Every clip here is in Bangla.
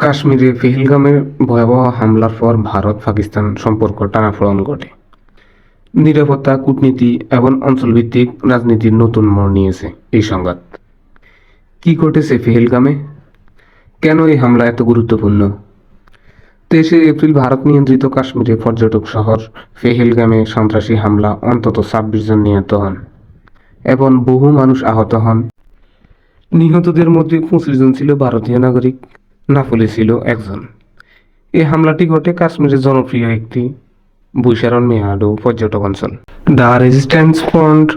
কাশ্মীরে পেহেলগামের ভয়াবহ হামলার পর ভারত পাকিস্তান সম্পর্ক টানাপোড়েন ঘটে। নিরাপত্তা, কূটনীতি এবং অঞ্চলভিত্তিক রাজনীতির নতুন মোড় নিয়েছে এই সংঘাত কি ঘটেছে পেহেলগামে? কেন এই হামলা এত গুরুত্বপূর্ণ? তেইশে এপ্রিল ভারত নিয়ন্ত্রিত কাশ্মীরে পর্যটক শহর পেহেলগামে সন্ত্রাসী হামলা অন্তত ছাব্বিশ জন নিহত হন এবং বহু মানুষ আহত হন। নিহতদের মধ্যে পঁচিশ জন ছিল ভারতীয় নাগরিক। নাফলে ছিল একজন। এই হামলাটি ঘটে কাশ্মীরের জনপ্রিয় একটি বৈশারণ মেয়াডো পর্যটক অঞ্চল। দ্য রেজিস্ট্যান্স ফ্রন্ট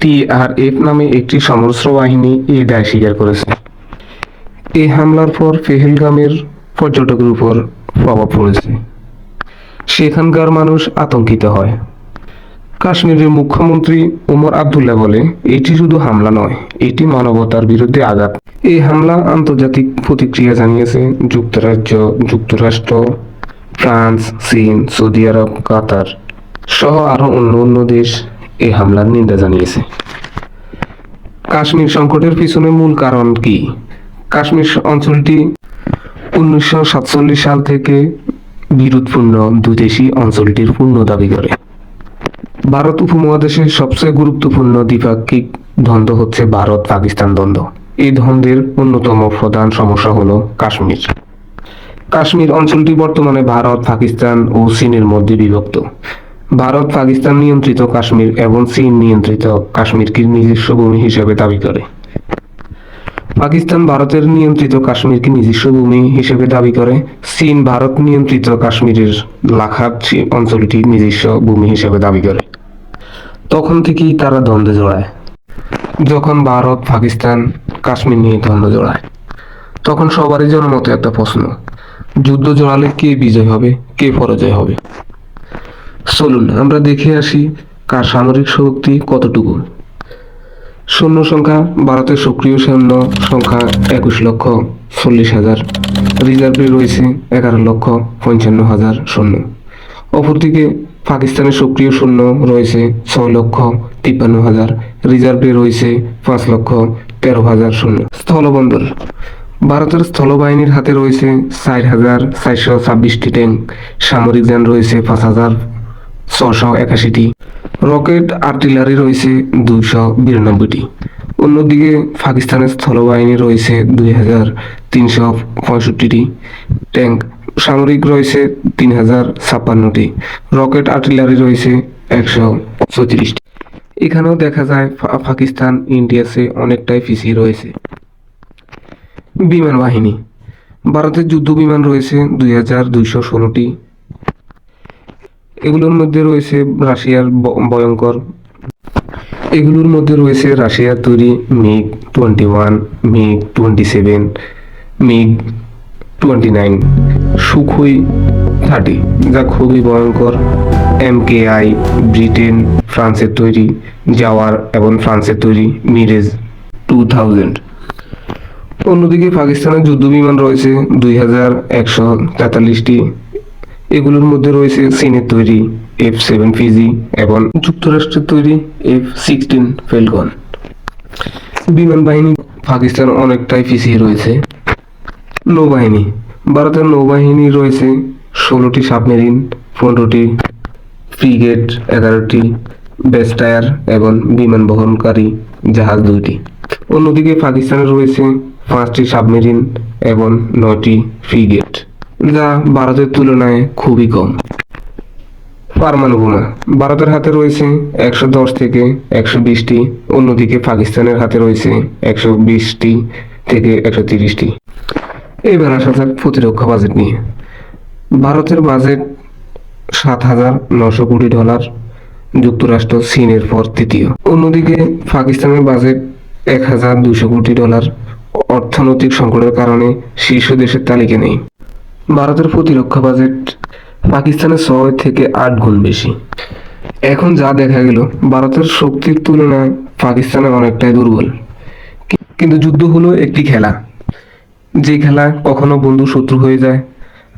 টিআরএফ নামে একটি সশস্ত্র বাহিনী এই দায় স্বীকার করেছে। এই হামলার পর পেহেলগামের পর্যটকের উপর প্রভাব পড়েছে। সেখানকার মানুষ আতঙ্কিত হয়। কাশ্মীরের মুখ্যমন্ত্রী ওমর আবদুল্লাহ বলে, এটি শুধু হামলা নয়, এটি মানবতার বিরুদ্ধে আঘাত এই হামলা আন্তর্জাতিক প্রতিক্রিয়া জানিয়েছে যুক্তরাজ্য, যুক্তরাষ্ট্র, ফ্রান্স, চীন, সৌদি আরব, কাতার সহ আরও অন্য অন্য দেশ এই হামলার নিন্দা জানিয়েছে। কাশ্মীর সংকটের পিছনে মূল কারণ কি? কাশ্মীর অঞ্চলটি উনিশশো সাতচল্লিশ সাল থেকে বিরোধপূর্ণ দুদেশী অঞ্চলটির পূর্ণ দাবি করে। ভারত উপমহাদেশের সবচেয়ে গুরুত্বপূর্ণ দ্বিপাক্ষিক দ্বন্দ্ব হচ্ছে ভারত পাকিস্তান দ্বন্দ্ব। এই দ্বন্দ্বের অন্যতম প্রধান সমস্যা হলো কাশ্মীর। কাশ্মীর অঞ্চলটি বর্তমানে ভারত, পাকিস্তান ও চীনের মধ্যে বিভক্ত। ভারত, পাকিস্তান নিয়ন্ত্রিত কাশ্মীর এবং চীন নিয়ন্ত্রিত কাশ্মীরকে নিজস্ব ভূমি হিসেবে দাবি করে। পাকিস্তান ভারতের নিয়ন্ত্রিত কাশ্মীরকে নিজস্ব ভূমি হিসেবে দাবি করে। চীন ভারত নিয়ন্ত্রিত কাশ্মীরের লাখাত অঞ্চলটি নিজস্ব ভূমি হিসেবে দাবি করে। তখন থেকেই তারা দ্বন্দ্বে জড়ায়। যখন ভারত, পাকিস্তান কাশ্মীর নিয়ে দ্বন্দ্ব জড়ায়। তখন সবারই জনমত একটা প্রশ্ন, যুদ্ধ জড়ালে কে বিজয় হবে, কে পরাজয় হবে? চলুন, আমরা দেখে আসি কার সামরিক শক্তি কতটুকু। সৈন্য সংখ্যা ভারতের সক্রিয় সৈন্য সংখ্যা একুশ লক্ষ চল্লিশ হাজার। রিজার্ভে রয়েছে এগারো লক্ষ পঞ্চান্ন হাজার সৈন্য। অপরদিকে পাকিস্তানের সক্রিয় সৈন্য রয়েছে ছয় লক্ষ তিপ্পান্ন হাজার। রিজার্ভে রয়েছে পাঁচ লক্ষ তেরো হাজার শূন্য। স্থলবন্দর। ভারতের স্থলবাহিনীর হাতে রয়েছে চার হাজার চারশো ছাব্বিশটি ট্যাঙ্ক। সামরিক যান রয়েছে পাঁচ হাজার ছশো একাশিটি। রকেট আর্টিলারি রয়েছে দুইশো বিরানব্বইটি। অন্যদিকে পাকিস্তানের স্থলবাহিনী রয়েছে দুই হাজার তিনশো পঁয়ষট্টিটি। ট্যাঙ্ক সামরিক রয়েছে তিন হাজার ছাপ্পান্নটি। রকেট আর্টিলারি রয়েছে একশো চৌত্রিশটি এখানেও দেখা যায় পাকিস্তান, ইন্ডিয়া চেয়ে অনেকটাই পিছিয়ে রয়েছে। বিমান বাহিনী। ভারতের যুদ্ধ বিমান রয়েছে দুই হাজার দুইশো ষোলোটি। এগুলোর মধ্যে রয়েছে রাশিয়ার ভয়ঙ্কর। এগুলোর মধ্যে রয়েছে রাশিয়ার তৈরি MiG twenty one, MiG twenty seven, MiG twenty nine, Sukhoi thirty, যা খুবই ভয়ঙ্কর। এমকেআই ব্রিটেন ফ্রান্সের তৈরি জাওয়ার এবং ফ্রান্সের তৈরি মিরেজ। টু থাউজেন্ড অন্যদিকে পাকিস্তানের যুদ্ধ বিমান রয়েছে দুই হাজার একশো তেতাল্লিশটি। এগুলোর মধ্যে রয়েছে চীনের তৈরি এফ সেভেন পিজি এবং যুক্তরাষ্ট্রের তৈরি এফ সিক্সটিন ফেলকন বিমান বাহিনী পাকিস্তান অনেকটাই পিছিয়ে রয়েছে। নৌবাহিনী ভারতের নৌবাহিনী রয়েছে ষোলোটি সাবমেরিন পনেরোটি ফ্রিগেট এগারোটি বেস্টায়ার এবং বিমান বহনকারী জাহাজ দুইটি। অন্যদিকে পাকিস্তানের রয়েছে পাঁচটি সাবমেরিন এবং নয়টি ফ্রিগেট, যা ভারতের তুলনায় খুবই কম। পারমাণু বোমা, ভারতের হাতে রয়েছে একশো দশ থেকে একশো বিশটি, অন্যদিকে পাকিস্তানের হাতে রয়েছে একশো বিশটি থেকে একশো তিরিশটি। এবার আসা যাক প্রতিরক্ষা বাজেট নিয়ে। ভারতের বাজেট সাত হাজার নশো কোটি ডলার যুক্তরাষ্ট্র চীনের পর তৃতীয়। অন্যদিকে পাকিস্তানের বাজেট এক হাজার দুশো কোটি ডলার অর্থনৈতিক সংকটের কারণে শীর্ষ দেশের তালিকা নেই। ভারতের প্রতিরক্ষা বাজেট পাকিস্তানের ছয় থেকে আট গুণ বেশি। এখন যা দেখা গেল, ভারতের শক্তির তুলনায় পাকিস্তানে অনেকটাই দুর্বল। কিন্তু যুদ্ধ হলো একটি খেলা। যে খেলা কখনো বন্ধু শত্রু হয়ে যায়,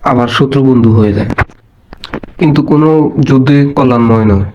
আবার শত্রু বন্ধু হয়ে যায়। কিন্তু কোনো যুদ্ধে কল্যাণময় নয়।